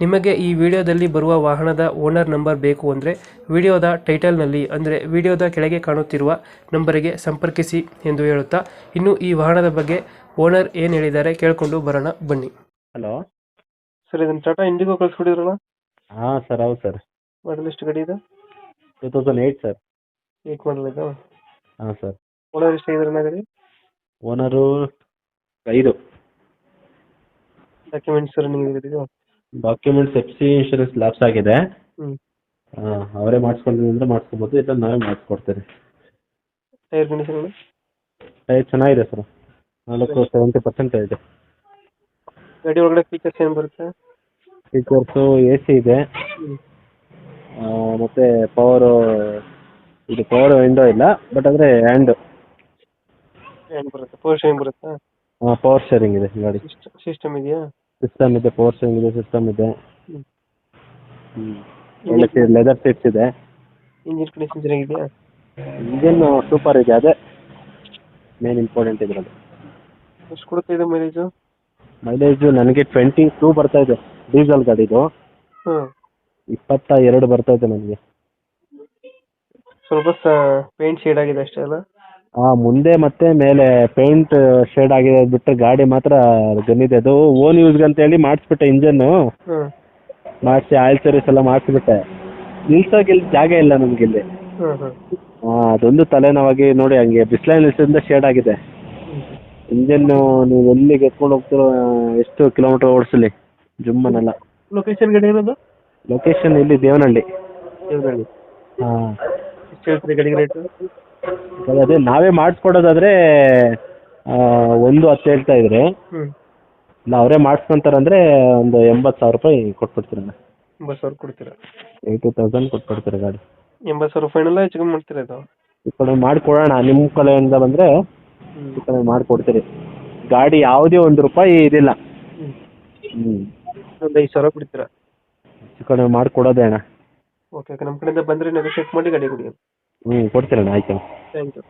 ನಿಮಗೆ ಈ ವಿಡಿಯೋದಲ್ಲಿ ಬರುವ ವಾಹನದ ಓನರ್ ನಂಬರ್ ಬೇಕು ಅಂದರೆ ವಿಡಿಯೋದ ಟೈಟಲ್ನಲ್ಲಿ ಅಂದರೆ ವಿಡಿಯೋದ ಕೆಳಗೆ ಕಾಣುತ್ತಿರುವ ನಂಬರಿಗೆ ಸಂಪರ್ಕಿಸಿ ಎಂದು ಹೇಳುತ್ತಾ ಇನ್ನು ಈ ವಾಹನದ ಬಗ್ಗೆ ಓನರ್ ಏನು ಹೇಳಿದ್ದಾರೆ ಕೇಳಿಕೊಂಡು ಬರೋಣ ಬನ್ನಿ. ಹಲೋ. ಸರ್ ಇದನ್ನು ಟಾಟಾ ಇಂಡಿಗೋ ಕಳಿಸ್ಕೊಡಿದ್ರಲ್ಲ? ಹಾಂ ಸರ್ ಹೌದು ಸರ್. ಮಾಡಲ್ ಎಷ್ಟು ಗಾಡಿ ಇದೆ? Two thousand eight sir. Eight model ಇದೆ? ಹಾಂ ಸರ್. ಓನರ್ ಎಷ್ಟಾಗಿದ್ರೆ ಗಾಡಿ? ಓನರು ಐದು. ಡಾಕ್ಯುಮೆಂಟ್ಸ್ ರನ್ನಿಂಗ್ ಇದೆ documents F C insurance lapse ಆಗಿದೆ. ಹ್ಞೂ ಹಾಂ ಅವರೇ ಮಾಡಿಸ್ಕೊಂಡಿದ್ದೀವಿ ಅಂದ್ರೆ ಮಾಡಿಸ್ಕೊಬೋದು ಇಲ್ಲ ನಾವೇ ಮಾಡಿಸ್ಕೊಡ್ತೀವಿ. ಟೈರ್ ಕಂಡೀಷನ್ ಟೈರ್ ಚೆನ್ನಾಗಿದೆ ಸರ್. ನಾಲ್ಕು ಸೆವೆಂಟಿ ಪರ್ಸೆಂಟ್ ಇದೆ. ಗಾಡಿ ಒಳಗಡೆ ಫೀಚರ್ಸ್ ಏನು ಬರುತ್ತೆ? ಫೀಚರ್ಸು ಎ ಸಿ ಇದೆ. ಮತ್ತೆ ಪವರು ಇದು ಪವರ್ ವಿಂಡೋ ಇಲ್ಲ ಬಟ್ ಅಂದ್ರೆ ಹ್ಯಾಂಡ್ ಏನು ಬರುತ್ತೆ. ಪವರ್ ಶೇರಿಂಗ್ ಬರುತ್ತಾ? ಪವರ್ ಶೇರಿಂಗ್ ಇದೆ ಗಾಡಿ. ಸಿಸ್ಟಮ್ ಇದೆಯಾ? ಸಿಸ್ಟಮ್ ಇದೆ ಪವರ್ ಶೇರಿಂಗ್ ಇದೆ ಸಿಸ್ಟಮ್ ಇದೆ. ಒಳ್ಳೆ ಲೆದರ್ ಸೀಟ್ಸ್ ಇದೆ. ಇಂಜಿನ್ ಕಂಡೀಷನ್ ಚೆನ್ನಾಗಿದೆಯಾ? ಇಂಜಿನ್ ಸೂಪರ್ ಇದೆ ಅದೇ ಮೇನ್ ಇಂಪಾರ್ಟೆಂಟ್ ಇದರಲ್ಲಿ. ಎಷ್ಟು ಕೊಡುತ್ತೆ ಇದು ಮೈಲೇಜು ಮೈಲೇಜು ನನಗೆ ಟ್ವೆಂಟಿ ಟೂ ಬರ್ತಾ ಇದೆ ಡೀಸೆಲ್ ಗಾಡಿದು. ಇದು ಇಪ್ಪತ್ತ ಎರಡು ಬರ್ತಾ ಇದೆ ನನಗೆ. ಸ್ವಲ್ಪ ಪೇಂಟ್ ಶೇಡ್ ಆಗಿದೆ ಅಷ್ಟೇ ಅಲ್ಲ? ಹಾಂ ಮುಂದೆ ಮತ್ತೆ ಮೇಲೆ ಪೇಂಟ್ ಶೇಡ್ ಆಗಿದೆ ಬಿಟ್ರೆ ಗಾಡಿ ಮಾತ್ರ ಗನ್ನಿದೆ ಅದು ಓನ್ ಯೂಸ್ಗೆ ಅಂತೇಳಿ ಮಾಡಿಸ್ಬಿಟ್ಟೆ ಇಂಜನ್ನು. ಹ್ಮ್ ಮಾಡಿಸಿ ಆಯಿಲ್ ಸರ್ವಿಸ್ ಎಲ್ಲ ಮಾಡಿಸ್ಬಿಟ್ಟೆ. ನಿಲ್ಸೋಕೆ ಇಲ್ಲಿ ಜಾಗ ಇಲ್ಲ ನಮ್ಗೆ ಇಲ್ಲಿ. ಹ್ಮ್ ಅದೊಂದು ತಲೆನೋವಾಗಿ ನೋಡಿ ಹಂಗೆ ಬಿಸ್ಲೈನ್ ನಿಲ್ಸಿಂದ ಶೇಡ್ ಆಗಿದೆ. ಇಂಜನ್ನು ನೀವು ಎಲ್ಲಿ ಎತ್ಕೊಂಡು ಹೋಗ್ತಿರೋ ಎಷ್ಟು ಕಿಲೋಮೀಟರ್ ಓಡಿಸಲಿ ಜುಮ್ಮನೆಲ್ಲ. ಲೊಕೇಶನ್ ಗಡಿ ಇರೋದು? ಲೊಕೇಶನ್ ಇಲ್ಲಿ ದೇವನಹಳ್ಳಿ. ದೇವನಹಳ್ಳಿ. ಹಾಂ. ಎಷ್ಟು ಹೇಳ್ತೀರಿ ಗಡಿಗೆ ರೇಟು ಅದೇ ನಾವೇ ಮಾಡಿಸ್ಕೊಡೋದಾದ್ರೆ ಒಂದು ಹತ್ತು ಹೇಳ್ತಾ ಇದ್ರೆ. ಹ್ಞೂ ಇಲ್ಲ ಅವರೇ ಮಾಡಿಸ್ಕೊಂತಾರಂದ್ರೆ ಒಂದು ಎಂಬತ್ತು ಸಾವಿರ ರೂಪಾಯಿ ಕೊಟ್ಬಿಡ್ತೀರಣ್ಣ ಎಂಬತ್ತು ಸಾವಿರ ಕೊಡ್ತೀರಾ? ಏಯ್ಟಿ ತೌಸಂಡ್ ಕೊಟ್ಬಿಡ್ತೀರ ಗಾಡಿ. ಎಂಬತ್ತು ಸಾವಿರ ಫೈನಲ್ ಹೆಚ್ಚು ಕಮ್ಮಿ ಮಾಡ್ತೀರಾ ಇದು? ಈ ಕಡೆ ಮಾಡಿಕೊಡೋಣ ನಿಮ್ಮ ಕಡೆಯಿಂದ ಬಂದರೆ ಈ ಕಡೆ ಮಾಡಿಕೊಡ್ತೀರಿ. ಗಾಡಿ ಯಾವುದೇ ಒಂದು ರೂಪಾಯಿ ಇದಿಲ್ಲ. ಹ್ಞೂ ಒಂದು ಐದು ಸಾವಿರ ಕೊಡ್ತೀರಾ? ಈ ಕಡೆ ಮಾಡಿಕೊಡೋದೇ ಅಣ್ಣ. Okay okay. ನಮ್ಮ ಕಡೆಯಿಂದ ಬಂದರೆ ನೆಗೋಷಿಯೇಟ್ ಮಾಡಿ ಗಾಡಿ ಕೊಡಿ. ಹ್ಞೂ ಕೊಡ್ತೀರಣ್ಣ ಆಯ್ತು ಥ್ಯಾಂಕ್ ಯು